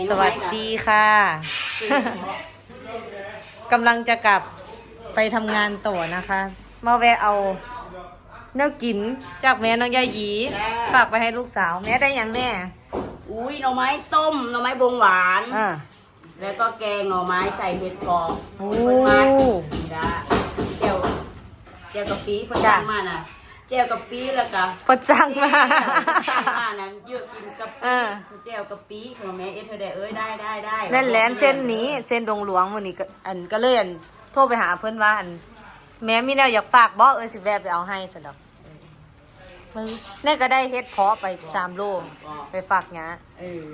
งหสน่อไม้วัสกับดีค่ะกำลังจะกลับไปทำงานต่อนะคะ มาแวะเอาเนื้อกินจากแม่น้องยาหยีฝากไปให้ลูกสาว แม่ได้อย่างแน่อุ้ยหน่อไม้ต้มหน่อไม้บวงหวานอ่าแล้วก็แกงหน่อไม้ใส่เห็ดกรอบโอ้เพิ่นมาจ้าเจียวเจียวกะปิเพิ่นจ้ะสั่งมาน่ะ เจียวกะปิแล้วก็ปดสั่งมาสั่งมาน่ะเยอะกินกับเออเจียวกะปิของแม่เอ็ดเธอได้เอ้ยได้ได้ได้นั่นแหละเส้นนี้เส้นดงหลวงวันนี้ก็อันก็เลยอันโทรไปหาเพื่อนว่าอัน แม่มีแนวอยากฝากบอกเออสิแวะไปเอาให้สะดอกมึงนี่ก็ได้เฮ็ดเพาะไปสามโลไปฝากงาเออ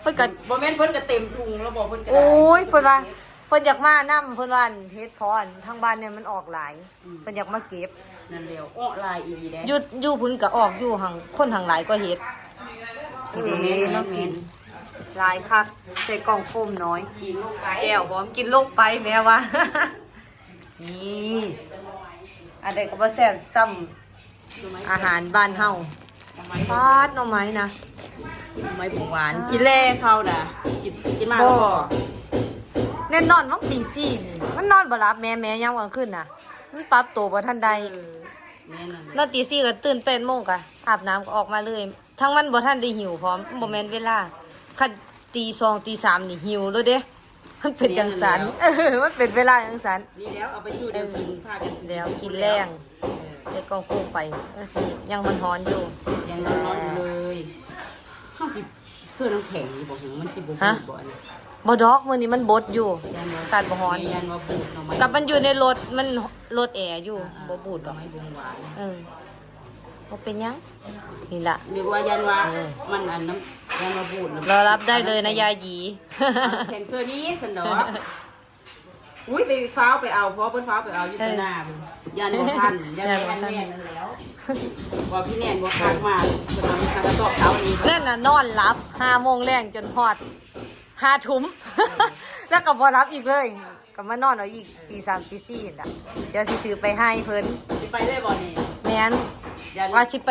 เพิ่นก็ บ่แม่นเพิ่นก็เต็มถุงแล้วบอกเพิ่นก็ได้โอ้ยเพิ่นว่าเพิ่นอยากมานํเพิ่นว่าอันเฮ็ดเพาะอันทางบ้านเนี่ยมันออกหลายเพิ่นอยากมาเก็บ นั่นเร็วอ้อลายอีแดงอยู่อยู่พุ่นก็ออกอยู่หังคนหังหลายก็เฮ็ดนี่เด้เรากินหลายคักใส่กล่องโฟมน้อยกินลงไปแก้วพร้อมกินลงไปแม่ว่านี่อันใดก็บ่แซ่บซ้ำอาหารบ้านเฮาหน่อไม้ฟาดหน่อไม้นะหน่อไม้บวงหวาน กินแล่เข้าน่ะกินกินมาแล้วก็แน่นอนวังตีสี่นี่มันนอนบ่หลับแม่แม่ยามกลางคืนน่ะ มันปรับตัวบ่ทันใดเออแม่นั่นนแหละอนตีสี่ก็ตื่น8โมงก็อาบน้ำก็ออกมาเลย ทั้งมันบ่ทันได้หิวพร้อมบ่แม่นเวลาคันตี2ตี3นี่หิวเลยเด้ มันเป็นจังสันเออมันเป็นเวลาจังสัน นี่แล้วเอาไปสู้เดี๋ยวกินพากันแล้วกินแรงใส่กล่องโฟมไปเออยังมันฮ้อนอยู่ ยังนอนอยู่เลยห้องสิเสื้อน้ำแข็งบอกหูมันสิบุบฮะ บ่เนี่ย บ่ดอกมื้อนี้มันบดอยู่ยันว่าตัดบ่ฮ้อนยันว่าบูดหน่อไม้กับมันอยู่ในรถมันรถแอร์อยู่บ่บูดหดน่ออกไม้บวงหวานเออบ่เป็นหยังนี่ล่ะ นึกว่ายันว่าเออ มันอันน้ำยันว่าบูดน้ำรอรับได้เลยนะยาหยีแข็งเสื้อนี้สนออุ้ยไปฟ้าวไปเอาเพราะเพิ่นฟ้าวไปเอาอยู่สนามยันบ่ทันยันบ่ทันแน่นั่นแล้วว่าพี่แน่นบ่ทันมาเพิ่นเอามากระตอกเท้านี้ นั่นน่ะนอนรับห้าโมงแรงจนฮอด ห้าทุ่มแล้วก็บ่รับอีกเลยก็มานอนเอาอีกตีสามตีสี่น่ะเดี๋ยวสิถือไปให้เพิ่นสิไปเลยบ่นี่แม่นยันว่าสิไป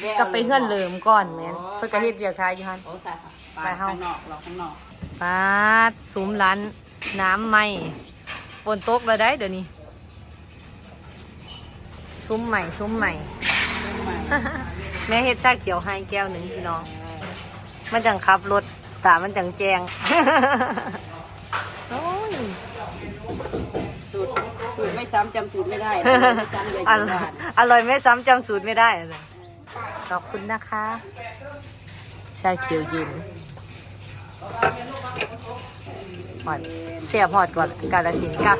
แม่เอาก็ไปเฮือนเหลิมก่อนแม่นอ๋อเพิ่นก็เฮ็ดเวียกทายอยู่หั่น โอ้ใส่ค่ะไปเฮ้าข้างนอกเราข้างนอกปาดสุมร้านน้ำใหม่ฝนตกแล้วได้เดี๋ยวนี้ซุ้มใหม่ซุ้มใหม่แม่เฮ็ดชาเขียวให้แก้วหนึ่งพี่น้องมันจังขับรถ ตามันจังแจงโอ้ยสูตรสูตรไม่ซ้ำจำสูตรไม่ได้ไม่ซ้ำเลยออยู่ร่อยบ้านอร่อยไม่ซ้ำจำสูตรไม่ได้เลยขอบคุณนะคะ ชาเขียวเย็นหอดเสียบหอดกว่ากาลสินธุ์กับ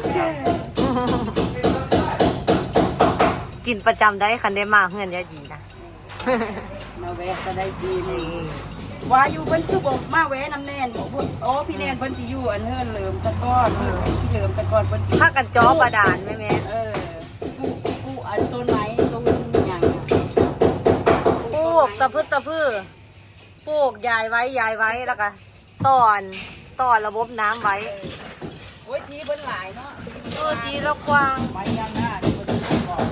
กินประจำได้คันได้มากเพื่อนยาจีนะ มาแวะก็ได้จีนนี่ ว่าอยู่เพิ่นคือบอกมาแวะน้ำแน่นบอกว่าโอ้พี่แน่นเพิ่นสิอยู่อันเฮิรนเหลิมตะก้อนพี่เหลิมตะก้อนเพิ่นสิถ้ากันจอประดานไหมแม่เออปูปูอันต้นไม้ต้นอย่างปลูกตะพืชตะพืชปลูกยายไว้ยายไว้แล้วก็ตอนตอนระบบน้ำไว้ โอ้ยทีเพิ่นหลายเนาะเออจีแล้วกว้างไม้ยางหน้าที่เพิ่นปลูกก่อน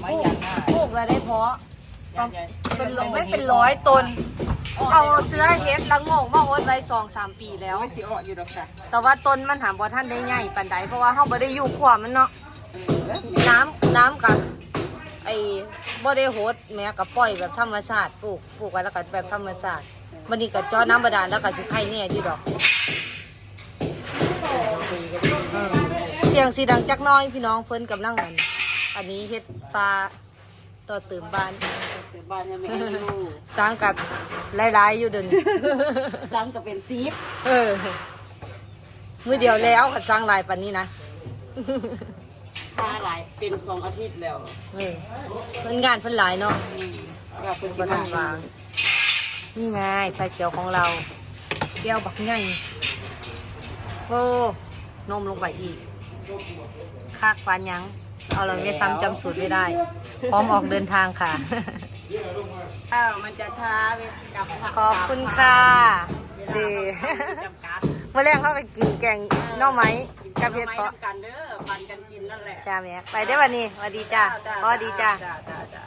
ไม้ปลูกยางหน้า ปลูกแล้วได้เพาะยางใหญ่ เป็นร้อยไม่เป็นร้อยตน เอาเชื้อเฮ็ดละโงงมาโอนไว้สองสามปีแล้วโอ้ยสิออกอยู่ดอกจ้ะแต่ว่าต้นมันหาบ่ท่านได้ใหญ่ปานใดเพราะว่าเฮาบ่ได้อยู่ขวามันเนาะเออน้ำน้ำกับไอ้บ่ได้โหดแม้กับปล่อยแบบธรรมชาติปลูกปลูกไว้แล้วก็แบบธรรมชาติมันนี่ก็เจอน้ำบาดาลแล้วก็สิไข่แน่อยู่ดอกเสียงสีดังจักหน้อยพี่น้องเพิ่นกำลังอันอันนี้เฮ็ดปลาต่อเติมบ้าน บ้านยังไม่อายุสร้างกับหลายๆอยู่เดินซ้ำก็เป็นซีฟเออมือเดียวแล้วก็สร้างลายปานนี้นะถ้าหลายเป็นสองอาทิตย์แล้วเออเพิ่นงานเพิ่นหลายเนาะอืมว่าเพิ่นสิบ่ทัมานวางนี่ไงชาเขียวของเราแก้วบักใหญ่โอ้นมลงไปอีกคากปานยัง เอาเราไม่ซ้ำจำสูตรไม่ได้ พร้อมออกเดินทางค่ะ อ้าวมันจะช้าเว้ยกลับผักขอบคุณค่ะ ดี จำกัดเมื่อแรกเขาก็กินแกงหน่อไม้กับเห็ดเพาะกันเด้อปันกันกินนั่นแหละจ้าแม่ไปได้อวันนี้สวัสดีจ้าพ่อดีจ้า จ้าจ้าจ้า